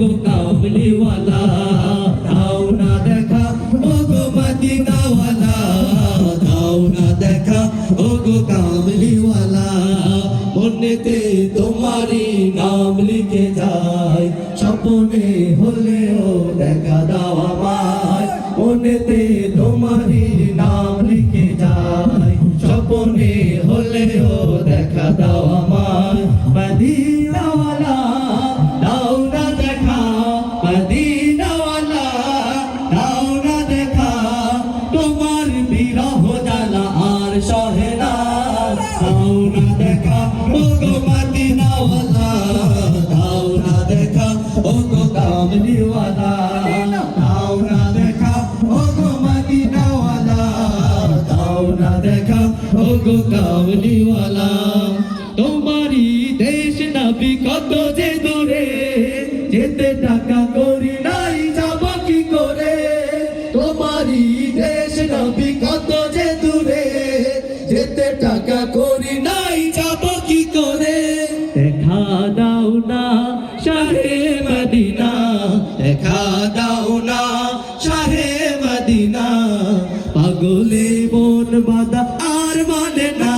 দেখা দাও না হলেও তোমারই নাম লিখে যায় স্বপনে হলেও দেখা দাও আমায়। মদিনা বিরহ দেখা ও গো মদিনাওয়ালা দেখা ও গো কামলিওয়ালা দাও দেখা ও গো নবী কত যে দূরে? যেতে টাকা করি নাই যাব কি করে? দেখা দাও না শাহে মদিনা। দেখা দাও না শাহে মদিনা। পাগলে মন বাদা আর মানে না।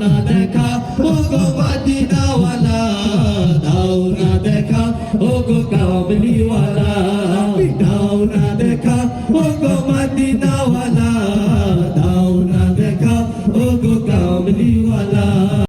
না দেখা ও গো মদিনাওয়ালা। দাও না দেখা ও গো কামলিওয়ালা দাও না দেখা ও গো মদিনাওয়ালা দাও না দেখা ও গো কামলিওয়ালা